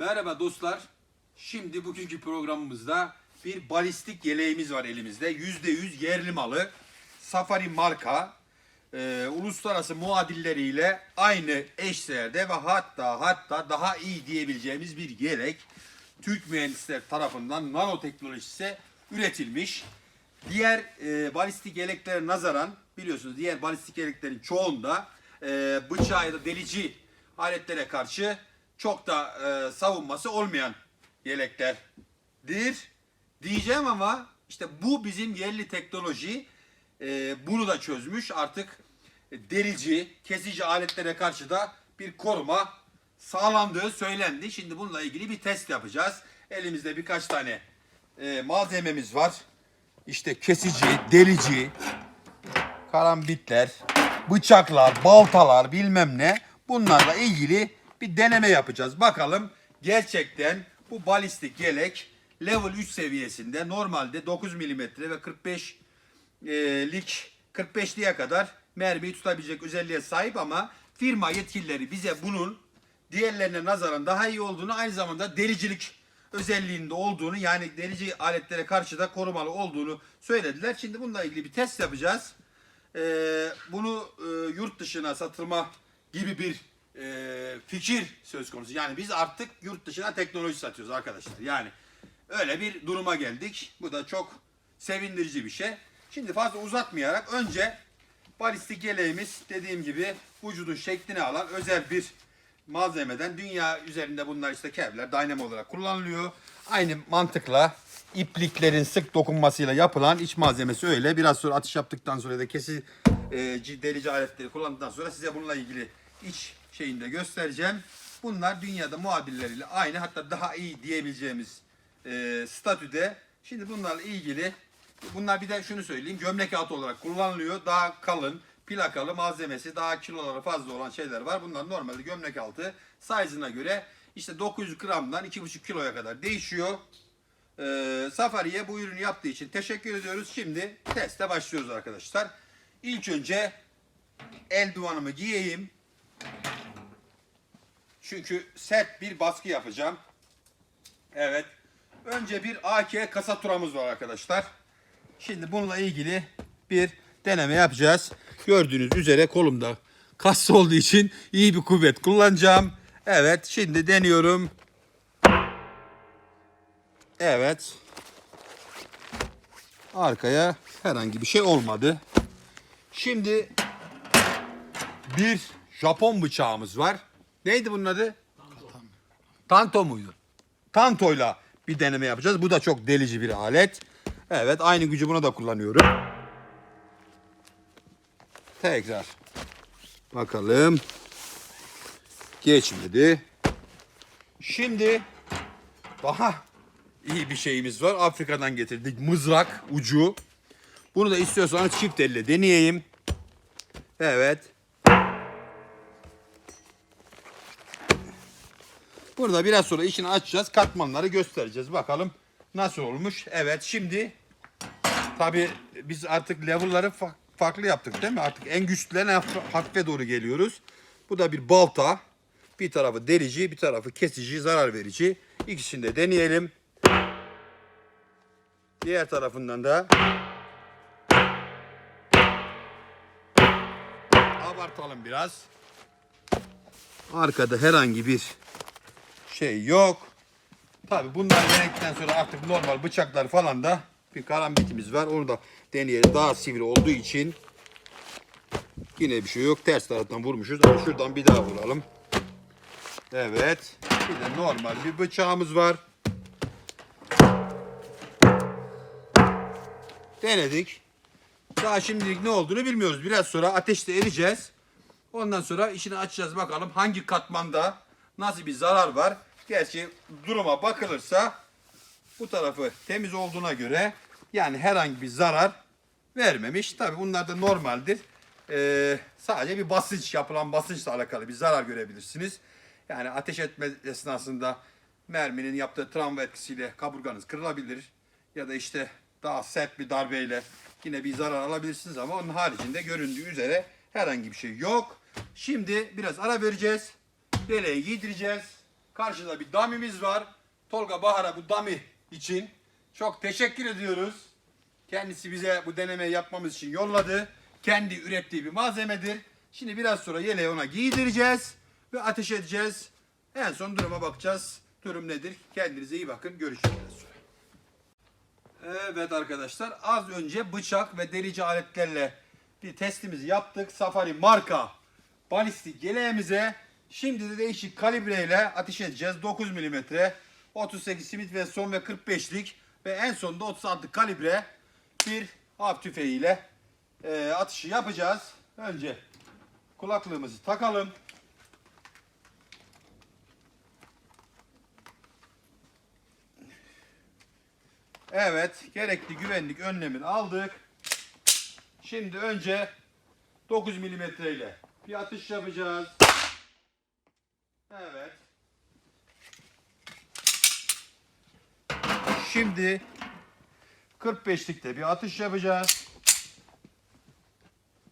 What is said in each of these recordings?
Merhaba dostlar. Şimdi bugünkü programımızda bir balistik yeleğimiz var elimizde. %100 yerli malı. Safari marka. e, uluslararası muadilleriyle aynı eşdeğerde ve hatta hatta daha iyi diyebileceğimiz bir yelek. Türk mühendisler tarafından nanoteknolojisi üretilmiş. Diğer e, balistik yeleklere nazaran biliyorsunuz diğer balistik yeleklerin çoğunda e, bıçağı ya da delici aletlere karşı çok da e, savunması olmayan yeleklerdir diyeceğim ama işte bu bizim yerli teknoloji e, bunu da çözmüş artık delici, kesici aletlere karşı da bir koruma sağlandığı söylendi. Şimdi bununla ilgili bir test yapacağız. Elimizde birkaç tane e, malzememiz var. İşte kesici, delici, karambitler, bıçaklar, baltalar bilmem ne bunlarla ilgili bir deneme yapacağız. Bakalım gerçekten bu balistik yelek level 3 seviyesinde normalde 9 mm ve 45 e, lik 45'liğe kadar mermiyi tutabilecek özelliğe sahip ama firma yetkilileri bize bunun diğerlerine nazaran daha iyi olduğunu aynı zamanda delicilik özelliğinde olduğunu yani delici aletlere karşı da korumalı olduğunu söylediler. Şimdi bununla ilgili bir test yapacağız. Ee, bunu e, yurt dışına satılma gibi bir e, fikir söz konusu. Yani biz artık yurt dışına teknoloji satıyoruz arkadaşlar. Yani öyle bir duruma geldik. Bu da çok sevindirici bir şey. Şimdi fazla uzatmayarak önce balistik yeleğimiz dediğim gibi vücudun şeklini alan özel bir malzemeden dünya üzerinde bunlar işte kevler, dynamo olarak kullanılıyor. Aynı mantıkla ipliklerin sık dokunmasıyla yapılan iç malzemesi öyle. Biraz sonra atış yaptıktan sonra da kesi e, delici aletleri kullandıktan sonra size bununla ilgili iç şeyini de göstereceğim. Bunlar dünyada muadilleriyle aynı hatta daha iyi diyebileceğimiz e, statüde. Şimdi bunlarla ilgili bunlar bir de şunu söyleyeyim gömlek altı olarak kullanılıyor. Daha kalın plakalı malzemesi daha kiloları fazla olan şeyler var. Bunlar normalde gömlek altı size'ına göre işte 900 gramdan 2,5 kiloya kadar değişiyor. Ee, Safari'ye bu ürünü yaptığı için teşekkür ediyoruz. Şimdi teste başlıyoruz arkadaşlar. İlk önce eldivanımı giyeyim. Çünkü sert bir baskı yapacağım. Evet. Önce bir AK kasa turamız var arkadaşlar. Şimdi bununla ilgili bir deneme yapacağız. Gördüğünüz üzere kolumda kas olduğu için iyi bir kuvvet kullanacağım. Evet şimdi deniyorum. Evet. Arkaya herhangi bir şey olmadı. Şimdi bir Japon bıçağımız var. Neydi bunun adı? Tanto muydu? Tanto'yla bir deneme yapacağız. Bu da çok delici bir alet. Evet aynı gücü buna da kullanıyorum. Tekrar. Bakalım. Geçmedi. Şimdi daha iyi bir şeyimiz var. Afrika'dan getirdik. Mızrak ucu. Bunu da istiyorsanız çift elle deneyeyim. Evet. Burada biraz sonra işini açacağız. Katmanları göstereceğiz. Bakalım nasıl olmuş. Evet şimdi tabi biz artık level'ları fa- farklı yaptık değil mi? Artık en güçlülerine haf- hafife doğru geliyoruz. Bu da bir balta. Bir tarafı delici, bir tarafı kesici, zarar verici. İkisini de deneyelim. Diğer tarafından da abartalım biraz. Arkada herhangi bir şey yok. Tabi bunlar denedikten sonra artık normal bıçaklar falan da bir karambitimiz var. Onu da deneyelim. Daha sivri olduğu için yine bir şey yok. Ters taraftan vurmuşuz. Ama şuradan bir daha vuralım. Evet. Bir de normal bir bıçağımız var. Denedik. Daha şimdilik ne olduğunu bilmiyoruz. Biraz sonra ateşte ereceğiz. Ondan sonra işini açacağız bakalım hangi katmanda nasıl bir zarar var. Gerçi duruma bakılırsa bu tarafı temiz olduğuna göre yani herhangi bir zarar vermemiş. Tabi bunlar da normaldir. Ee, sadece bir basınç yapılan basınçla alakalı bir zarar görebilirsiniz. Yani ateş etme esnasında merminin yaptığı travma etkisiyle kaburganız kırılabilir. Ya da işte daha sert bir darbeyle yine bir zarar alabilirsiniz ama onun haricinde göründüğü üzere herhangi bir şey yok. Şimdi biraz ara vereceğiz. Yeleği giydireceğiz. Karşıda bir damimiz var. Tolga Bahar'a bu dami için çok teşekkür ediyoruz. Kendisi bize bu denemeyi yapmamız için yolladı. Kendi ürettiği bir malzemedir. Şimdi biraz sonra yeleği ona giydireceğiz ve ateş edeceğiz. En son duruma bakacağız. Durum nedir? Kendinize iyi bakın. Görüşürüz. Evet arkadaşlar az önce bıçak ve delici aletlerle bir testimizi yaptık. Safari marka balistik yeleğimize şimdi de değişik kalibreyle ateş edeceğiz. 9 mm, 38 Smith ve son ve 45'lik ve en sonunda 36 kalibre bir av tüfeğiyle e, atışı yapacağız. Önce kulaklığımızı takalım. Evet, gerekli güvenlik önlemini aldık. Şimdi önce 9 milimetre ile bir atış yapacağız. Evet. Şimdi 45'likte bir atış yapacağız.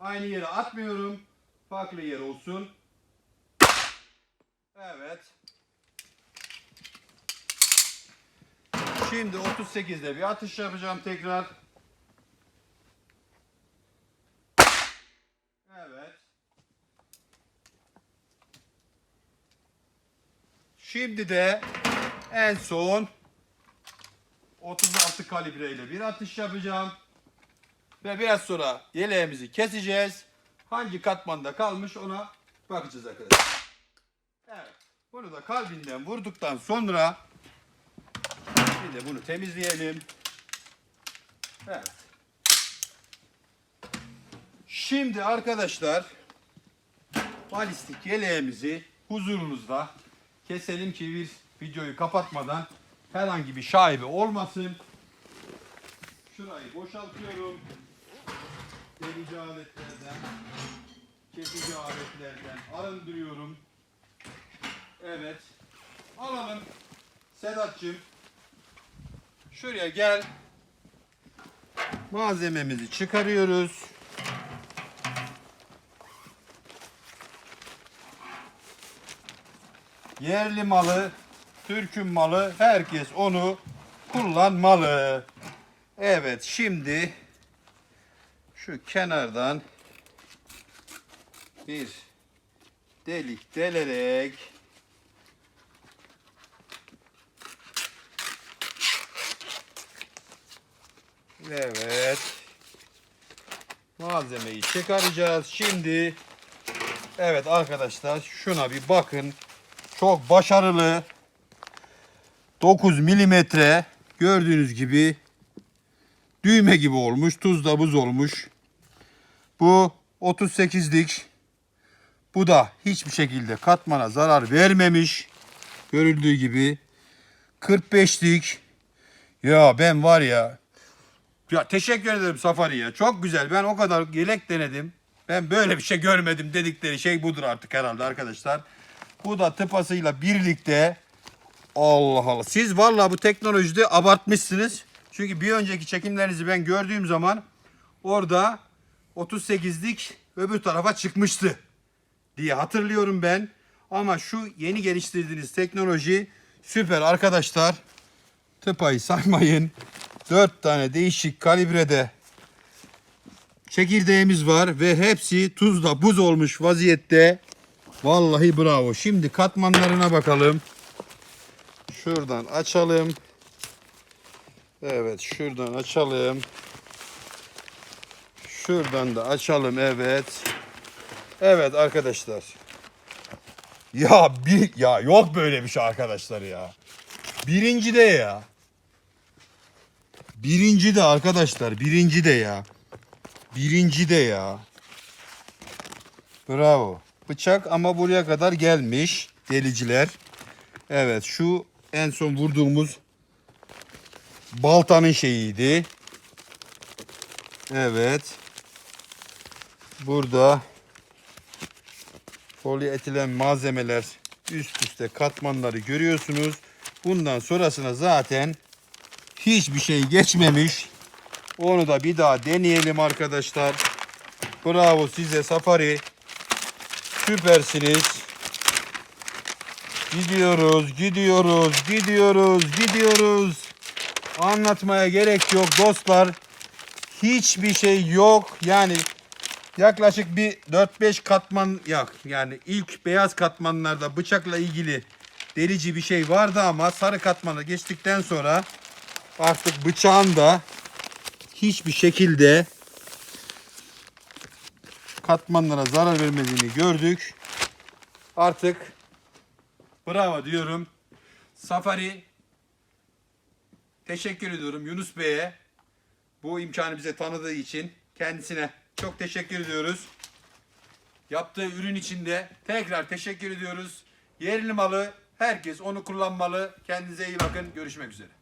Aynı yere atmıyorum. Farklı yer olsun. Evet. Şimdi 38'de bir atış yapacağım tekrar. Evet. Şimdi de en son 36 kalibreyle bir atış yapacağım. Ve biraz sonra yeleğimizi keseceğiz. Hangi katmanda kalmış ona bakacağız arkadaşlar. Evet. Bunu da kalbinden vurduktan sonra bir de bunu temizleyelim. Evet. Şimdi arkadaşlar balistik yeleğimizi huzurunuzda keselim ki bir videoyu kapatmadan herhangi bir şaibe olmasın. Şurayı boşaltıyorum. Delici aletlerden, kesici aletlerden arındırıyorum. Evet. Alalım. Sedat'cığım. Şuraya gel. Malzememizi çıkarıyoruz. Yerli malı, Türk'ün malı, herkes onu kullanmalı. Evet, şimdi şu kenardan bir delik delerek Evet. Malzemeyi çıkaracağız. Şimdi evet arkadaşlar şuna bir bakın. Çok başarılı. 9 milimetre gördüğünüz gibi düğme gibi olmuş. Tuzda buz olmuş. Bu 38'lik. Bu da hiçbir şekilde katmana zarar vermemiş. Görüldüğü gibi. 45'lik. Ya ben var ya ya teşekkür ederim Safari'ye. Çok güzel. Ben o kadar yelek denedim. Ben böyle bir şey görmedim dedikleri şey budur artık herhalde arkadaşlar. Bu da tıpasıyla birlikte Allah Allah. Siz vallahi bu teknolojide abartmışsınız. Çünkü bir önceki çekimlerinizi ben gördüğüm zaman orada 38'lik öbür tarafa çıkmıştı diye hatırlıyorum ben. Ama şu yeni geliştirdiğiniz teknoloji süper arkadaşlar. Tıpayı saymayın. 4 tane değişik kalibrede çekirdeğimiz var ve hepsi tuzla buz olmuş vaziyette. Vallahi bravo. Şimdi katmanlarına bakalım. Şuradan açalım. Evet şuradan açalım. Şuradan da açalım evet. Evet arkadaşlar. Ya bir ya yok böyle bir şey arkadaşlar ya. Birinci de ya. Birinci de arkadaşlar. Birinci de ya. Birinci de ya. Bravo. Bıçak ama buraya kadar gelmiş. Deliciler. Evet şu en son vurduğumuz baltanın şeyiydi. Evet. Burada polietilen malzemeler üst üste katmanları görüyorsunuz. Bundan sonrasına zaten hiçbir şey geçmemiş. Onu da bir daha deneyelim arkadaşlar. Bravo size Safari. Süpersiniz. Gidiyoruz, gidiyoruz, gidiyoruz, gidiyoruz. Anlatmaya gerek yok dostlar. Hiçbir şey yok. Yani yaklaşık bir 4-5 katman yok. Yani ilk beyaz katmanlarda bıçakla ilgili delici bir şey vardı ama sarı katmanı geçtikten sonra artık bıçağın da hiçbir şekilde katmanlara zarar vermediğini gördük. Artık bravo diyorum. Safari teşekkür ediyorum Yunus Bey'e bu imkanı bize tanıdığı için kendisine çok teşekkür ediyoruz. Yaptığı ürün için de tekrar teşekkür ediyoruz. Yerli malı herkes onu kullanmalı. Kendinize iyi bakın. Görüşmek üzere.